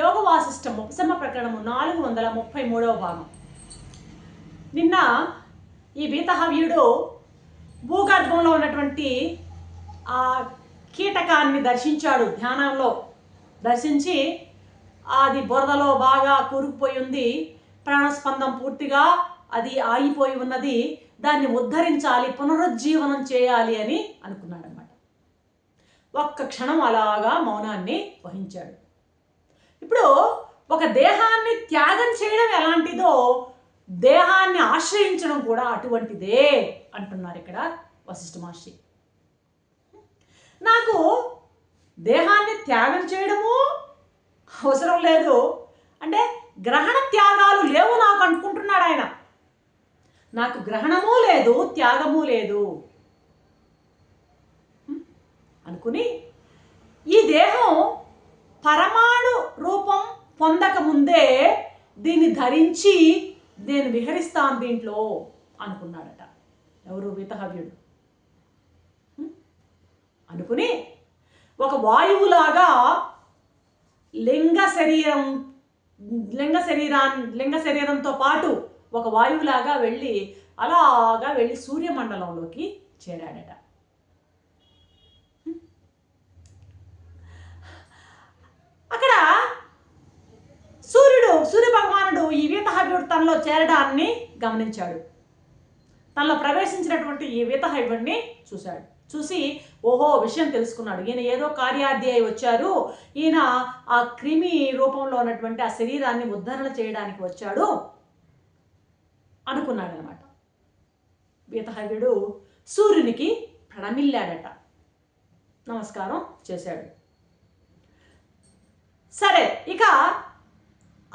యోగ వాసిష్టం ఉపశమ ప్రకరణము నాలుగు వందల ముప్పై మూడవ భాగం. నిన్న ఈ వీతహవ్యుడు భూగర్భంలో ఉన్నటువంటి ఆ కీటకాన్ని దర్శించాడు ధ్యానంలో దర్శించి అది బురదలో బాగా కూరుకుపోయి ఉంది ప్రాణస్పందం పూర్తిగా అది ఆగిపోయి ఉన్నది దాన్ని ఉద్ధరించాలి పునరుజ్జీవనం చేయాలి అని అనుకున్నాడు అనమాట ఒక్క క్షణం అలాగా మౌనాన్ని వహించాడు. ఇప్పుడు ఒక దేహాన్ని త్యాగం చేయడం ఎలాంటిదో దేహాన్ని ఆశ్రయించడం కూడా అటువంటిదే అంటున్నారు ఇక్కడ వశిష్ఠ మహర్షి. నాకు దేహాన్ని త్యాగం చేయడము అవసరం లేదు. అంటే గ్రహణ త్యాగాలు లేవు నాకు అనుకుంటున్నాడు ఆయన. నాకు గ్రహణము లేదు త్యాగము లేదు. అనుకుని ఈ దేహం పరమాణు రూపం పొందక ముందే దీన్ని ధరించి నేను విహరిస్తాను దీంట్లో అనుకున్నాడట. ఎవరు? వితహవ్యుడు అనుకుని ఒక వాయువులాగా లింగ శరీరం లింగ శరీరాన్ని లింగ శరీరంతో పాటు ఒక వాయువులాగా వెళ్ళి అలాగా వెళ్ళి సూర్యమండలంలోకి చేరాడట అక్కడ సూర్యుడు సూర్య భగవానుడు ఈ వీతహవ్యుడు తనలో చేరడాన్ని గమనించాడు. తనలో ప్రవేశించినటువంటి ఈ వీతహవ్యుడిని చూశాడు. చూసి ఓహో విషయం తెలుసుకున్నాడు. ఈయన ఏదో కార్యార్థి అయి వచ్చారు. ఈయన ఆ క్రిమి రూపంలో ఉన్నటువంటి ఆ శరీరాన్ని ఉద్ధరణ చేయడానికి వచ్చాడు అనుకున్నాడు అనమాట వీతహవ్యుడు సూర్యునికి ప్రణమిల్లాడట. నమస్కారం చేశాడు. సరే ఇక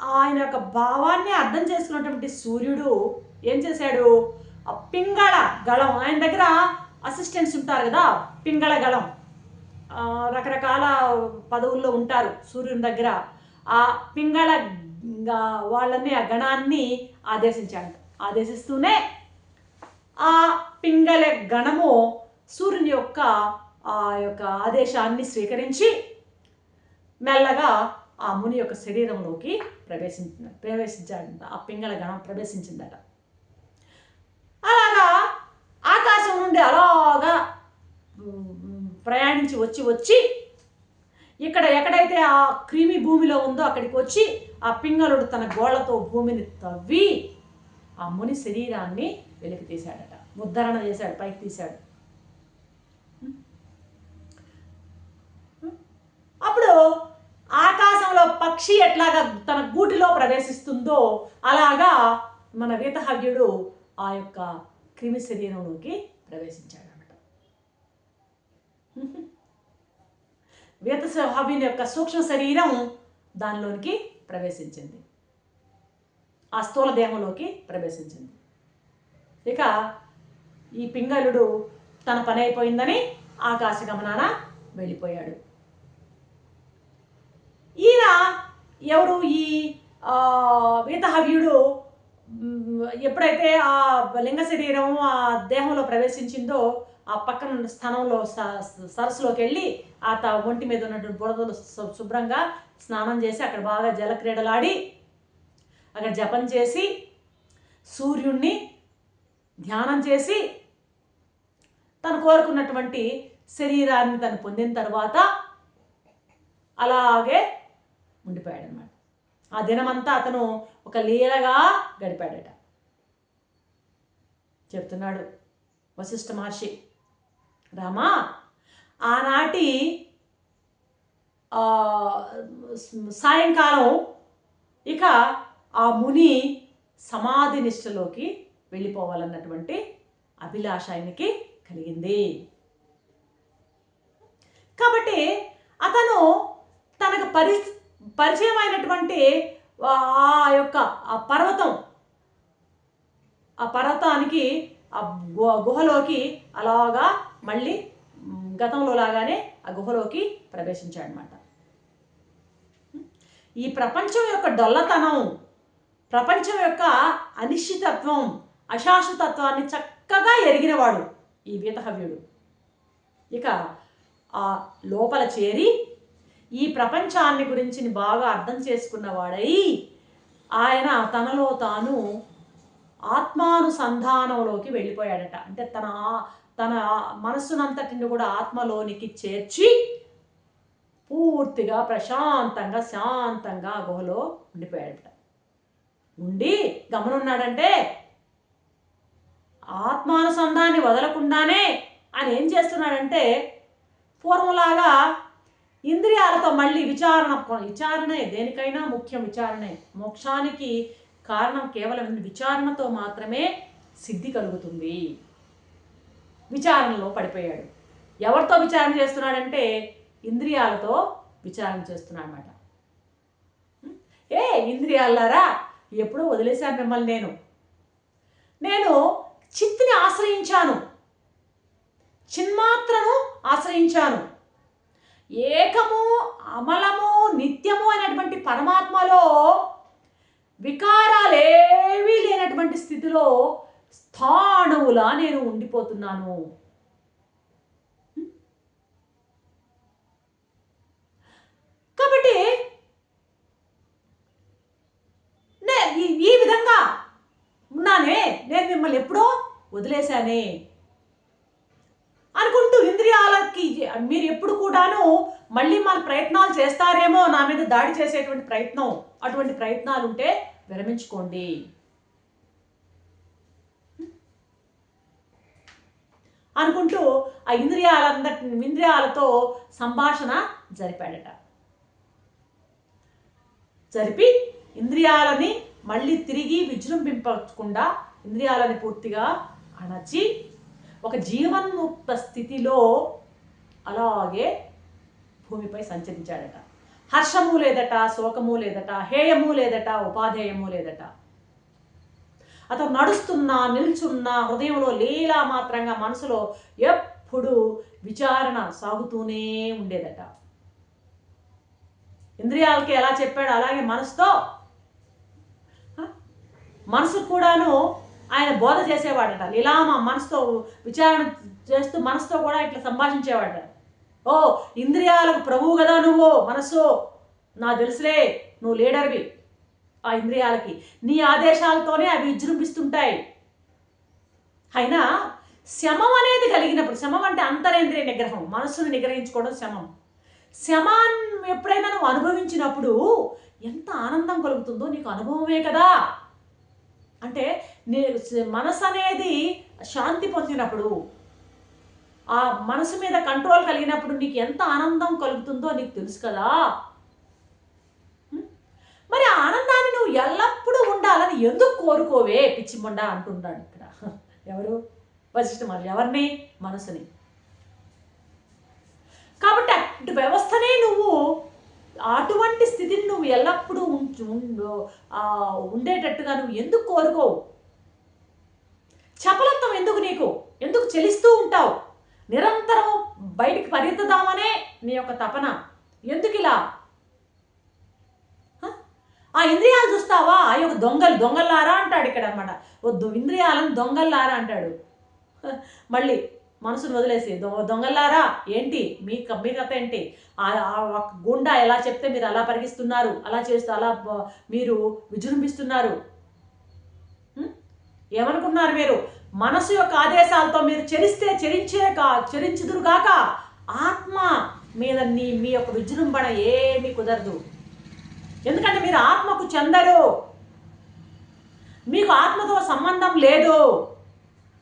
ఆయన యొక్క భావాన్ని అర్థం చేసుకున్నటువంటి సూర్యుడు ఏం చేశాడు? పింగళ గళం. ఆయన దగ్గర అసిస్టెంట్స్ ఉంటారు కదా పింగళ గళం. రకరకాల పదవుల్లో ఉంటారు సూర్యుని దగ్గర. ఆ పింగళ గ- వాళ్ళని ఆ గణాన్ని ఆదేశించాడు. ఆదేశిస్తూనే ఆ పింగళ గణము సూర్యుని యొక్క ఆ యొక్క ఆదేశాన్ని స్వీకరించి మెల్లగా ఆ ముని యొక్క శరీరంలోకి ప్రవేశించిన ప్రవేశించాడంట. ఆ పింగళ గణం ప్రవేశించిందట. అలాగా ఆకాశం నుండి అలాగా ప్రయాణించి వచ్చి వచ్చి ఇక్కడ ఎక్కడైతే ఆ క్రిమి భూమిలో ఉందో అక్కడికి వచ్చి ఆ పింగళుడు తన గోళ్ళతో భూమిని తవ్వి ఆ ముని శరీరాన్ని వెలికి తీశాడట. ముద్దరణ చేశాడు పైకి తీశాడు. అప్పుడు ఆకాశంలో పక్షి ఎట్లాగా తన గూటిలో ప్రవేశిస్తుందో అలాగా మన వీతహవ్యుడు ఆ యొక్క క్రిమి శరీరంలోకి ప్రవేశించాడు అన్నమాట వీతహవ్యుని యొక్క సూక్ష్మ శరీరం దానిలోనికి ప్రవేశించింది. ఆ స్థూల దేహంలోకి ప్రవేశించింది. ఇక ఈ పింగళుడు తన పని అయిపోయిందని ఆకాశ గమనాన వెళ్ళిపోయాడు. ఈయన ఎవరు? ఈ ఆ, వీతహవ్యుడు ఎప్పుడైతే ఆ లింగ శరీరం ఆ దేహంలో ప్రవేశించిందో ఆ పక్కన స్థానంలో స- సరస్సులోకి వెళ్ళి ఆ త ఒంటి మీద ఉన్నటువంటి బురదలు శుభ్రంగా స్నానం చేసి అక్కడ బాగా జలక్రీడలాడి అక్కడ జపం చేసి సూర్యుణ్ణి ధ్యానం చేసి తను కోరుకున్నటువంటి శరీరాన్ని తను పొందిన తర్వాత అలాగే ఉండిపోయాడు అనమాట ఆ దినమంతా అతను ఒక లీలగా గడిపాడట. చెప్తున్నాడు వశిష్ఠ మహర్షి రామా ఆనాటి సాయంకాలం ఇక ఆ ముని సమాధి నిష్టలోకి వెళ్ళిపోవాలన్నటువంటి అభిలాష ఆయనకి కలిగింది. కాబట్టి అతను తనకు పరిస్థితి పరిచయం అయినటువంటి ఆ యొక్క ఆ పర్వతం ఆ పర్వతానికి ఆ గుహలోకి అలాగా మళ్ళీ గతంలో లాగానే ఆ గుహలోకి ప్రవేశించాడనమాట ఈ ప్రపంచం యొక్క డొల్లతనం ప్రపంచం యొక్క అనిశ్చితత్వం అశాశ్వతత్వాన్ని చక్కగా ఎరిగినవాడు ఈ వీతహవ్యుడు ఇక ఆ లోపల చేరి ఈ ప్రపంచాన్ని గురించి బాగా అర్థం చేసుకున్నవాడై ఆయన తనలో తాను ఆత్మానుసంధానంలోకి వెళ్ళిపోయాడట. అంటే తన తన మనస్సునంతటిని కూడా ఆత్మలోనికి చేర్చి పూర్తిగా ప్రశాంతంగా శాంతంగా గుహలో ఉండిపోయాడట. ఉండి గమనున్నాడంటే ఆత్మానుసంధాన్ని వదలకుండానే ఆయన ఏం చేస్తున్నాడంటే పూర్వంలాగా ఇంద్రియాలతో మళ్ళీ విచారణ విచారణే దేనికైనా ముఖ్యం విచారణే. మోక్షానికి కారణం కేవలం విచారణతో మాత్రమే సిద్ధి కలుగుతుంది. విచారణలో పడిపోయాడు. ఎవరితో విచారణ చేస్తున్నాడంటే ఇంద్రియాలతో విచారణ చేస్తున్నాడు అనమాట ఏ ఇంద్రియాలారా? ఎప్పుడో వదిలేశాను మిమ్మల్ని నేను. నేను చిత్తిని ఆశ్రయించాను. చిన్మాత్రను ఆశ్రయించాను. ఏకము అమలము నిత్యము అనేటువంటి పరమాత్మలో వికారాలేవీ లేనటువంటి స్థితిలో స్థాణువులా నేను ఉండిపోతున్నాను. కాబట్టి నే ఈ- ఈ విధంగా ఉన్నానే నేను మిమ్మల్ని ఎప్పుడో వదిలేశానే. ఇంద్రియాలకి మీరు ఎప్పుడు కూడాను మళ్ళీ మన ప్రయత్నాలు చేస్తారేమో నా మీద దాడి చేసేటువంటి ప్రయత్నం అటువంటి ప్రయత్నాలు ఉంటే విరమించుకోండి. అనుకుంటూ ఆ ఇంద్రియాలందరి ఇంద్రియాలతో సంభాషణ జరిపాడట. జరిపి ఇంద్రియాలని మళ్ళీ తిరిగి విజృంభింపకుండా ఇంద్రియాలని పూర్తిగా అణచి ఒక జీవన్ముక్త స్థితిలో అలాగే భూమిపై సంచరించాడట. హర్షము లేదట శోకము లేదట హేయము లేదట ఉపాధేయము లేదట. అతను నడుస్తున్నా నిల్చున్నా హృదయంలో లీలా మాత్రంగా మనసులో ఎప్పుడు విచారణ సాగుతూనే ఉండేదట. ఇంద్రియాలకి ఎలా చెప్పాడు అలాగే మనసుతో మనసు కూడాను ఆయన బోధ చేసేవాడట. ఇలా మా మనసుతో విచారణ చేస్తూ మనసుతో కూడా ఇట్లా సంభాషించేవాడట. ఓ ఇంద్రియాలకు ప్రభువు కదా నువ్వు మనసు నా తెలుసులే నువ్వు లీడర్వి. ఆ ఇంద్రియాలకి. నీ ఆదేశాలతోనే అవి విజృంభిస్తుంటాయి. అయినా శమం అనేది కలిగినప్పుడు శమం అంటే అంతరేంద్రియ నిగ్రహం మనస్సును నిగ్రహించుకోవడం శమం. శమాన్ ఎప్పుడైనా నువ్వు అనుభవించినప్పుడు ఎంత ఆనందం కలుగుతుందో నీకు అనుభవమే కదా. అంటే నీ మనసు అనేది శాంతి పొందినప్పుడు ఆ మనసు మీద కంట్రోల్ కలిగినప్పుడు నీకు ఎంత ఆనందం కలుగుతుందో నీకు తెలుసు కదా? మరి ఆ ఆనందాన్ని నువ్వు ఎల్లప్పుడూ ఉండాలని ఎందుకు కోరుకోవే? పిచ్చిమొండ అంటున్నాడు ఇక్కడ. ఎవరు? వశిష్ఠ మరి ఎవరిని? మనసుని. కాబట్టి అటు వ్యవస్థనే నువ్వు అటువంటి స్థితిని నువ్వు ఎల్లప్పుడూ ఉంచు ఉండేటట్టుగా నువ్వు ఎందుకు కోరుకోవు? చపలత్వం ఎందుకు నీకు? ఎందుకు చెలిస్తూ ఉంటావు? నిరంతరం బయటికి పరిగెత్తుదామనే నీ యొక్క తపన. ఎందుకు ఇలా? ఆ ఇంద్రియాలు చూస్తావా? ఆ యొక్క దొంగలు దొంగల్లారా అంటాడు ఇక్కడ అనమాట వద్దు ఇంద్రియాలను దొంగల్లారా అంటాడు. మళ్ళీ మనసును వదిలేసి దొంగల్లారా? ఏంటి? మీ మీ కథ ఏంటి? ఆ గుండా ఎలా చెప్తే మీరు అలా పరిగిస్తున్నారు? అలా చేస్తూ అలా మీరు విజృంభిస్తున్నారు? ఏమనుకున్నారు మీరు? మనసు యొక్క ఆదేశాలతో మీరు చరిస్తే చరించే కా చరించుదురుగాక ఆత్మ మీద నీ మీ యొక్క విజృంభణ ఏమీ కుదరదు. ఎందుకంటే మీరు ఆత్మకు చెందరు. మీకు ఆత్మతో సంబంధం లేదు.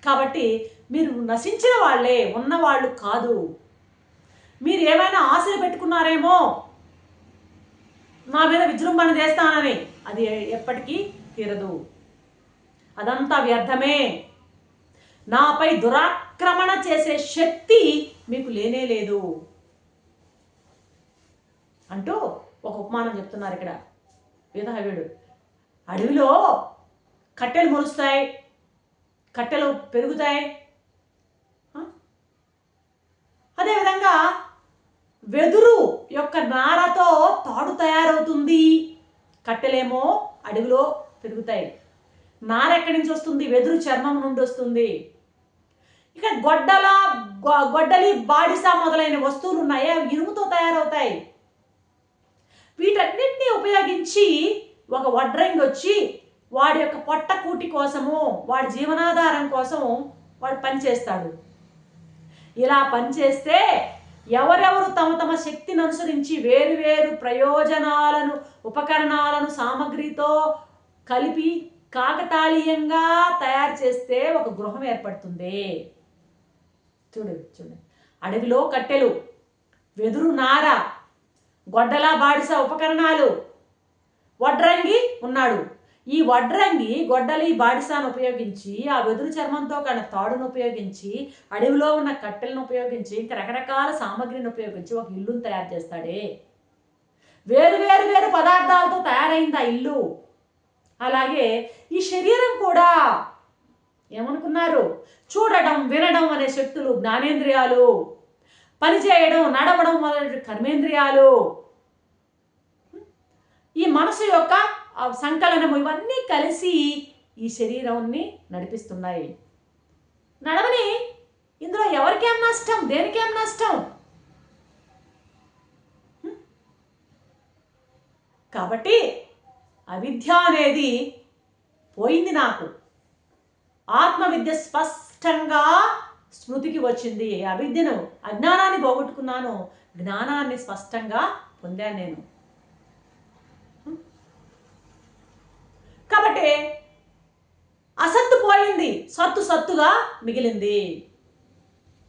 కాబట్టి మీరు నశించిన వాళ్ళే ఉన్నవాళ్ళు కాదు. మీరు ఏమైనా ఆశలు పెట్టుకున్నారేమో నా మీద విజృంభణ చేస్తానని అది ఎప్పటికీ తీరదు. అదంతా వ్యర్థమే. నాపై దురాక్రమణ చేసే శక్తి మీకు లేనే లేదు. అంటూ ఒక ఉపమానం చెప్తున్నారు ఇక్కడ వేదహవ్యుడు. అడవిలో కట్టెలు మొలుస్తాయి కట్టెలు పెరుగుతాయి ఆ? అదేవిధంగా వెదురు యొక్క నారతో తాడు తయారవుతుంది. కట్టెలేమో అడవిలో పెరుగుతాయి. నార ఎక్కడి నుంచి వస్తుంది? వెదురు చర్మం నుండి వస్తుంది. ఇక గొడ్డల గొ- గొడ్డలి బాడిస మొదలైన వస్తువులు ఉన్నాయి. అవి ఇనుముతో తయారవుతాయి. వీటన్నిటిని ఉపయోగించి ఒక వడ్రంగి వచ్చి వాడి యొక్క పొట్ట కూటి కోసము వాడి జీవనాధారం కోసం వాడు పనిచేస్తాడు. ఇలా పనిచేస్తే ఎవరెవరు తమ తమ శక్తిని అనుసరించి వేరు వేరు ప్రయోజనాలను ఉపకరణాలను సామగ్రితో కలిపి కాకతాళీయంగా తయారు చేస్తే ఒక గృహం ఏర్పడుతుంది. చూడు చూడు. అడవిలో కట్టెలు వెదురు నార గొడ్డల బాడిస ఉపకరణాలు వడ్రంగి ఉన్నాడు. ఈ వడ్రంగి గొడ్డలి బాడిసాను ఉపయోగించి ఆ వెదురు చర్మంతో కన్న తాడును ఉపయోగించి అడవిలో ఉన్న కట్టెలను ఉపయోగించి ఇంకా రకరకాల సామాగ్రిని ఉపయోగించి ఒక ఇల్లును తయారు చేస్తాడే. వేరు వేరు వేరు పదార్థాలతో తయారైంది ఆ ఇల్లు. అలాగే ఈ శరీరం కూడా ఏమనుకున్నారు? చూడడం వినడం అనే శక్తులు జ్ఞానేంద్రియాలు. పనిచేయడం నడవడం మొదలైన కర్మేంద్రియాలు. ఈ మనసు యొక్క సంకలనము ఇవన్నీ కలిసి ఈ శరీరాన్ని నడిపిస్తున్నాయి. నడవని ఇందులో ఎవరికేం నష్టం? దేనికేం నష్టం? కాబట్టి అవిద్య అనేది పోయింది నాకు. ఆత్మవిద్య స్పష్టంగా స్మృతికి వచ్చింది. అవిద్యను అజ్ఞానాన్ని పోగొట్టుకున్నాను. జ్ఞానాన్ని స్పష్టంగా పొందాను నేను. ఒక్కటే. అసత్తు పోయింది సత్తు సత్తుగా మిగిలింది.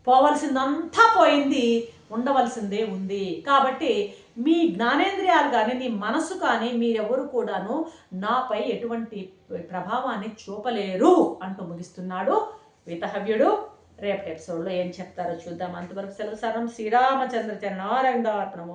పోవలసిందంతా పోయింది ఉండవలసిందే ఉంది. కాబట్టి మీ జ్ఞానేంద్రియాలు కానీ మీ మనసు కానీ మీరెవరు కూడాను నాపై ఎటువంటి ప్రభావాన్ని చూపలేరు అంటూ ముగిస్తున్నాడు వితహవ్యుడు. రేపటి ఎపిసోడ్లో ఏం చెప్తారో చూద్దాం. అంతవరకు సెలవు సరం. శ్రీరామచంద్ర చరణారంగార్పణము.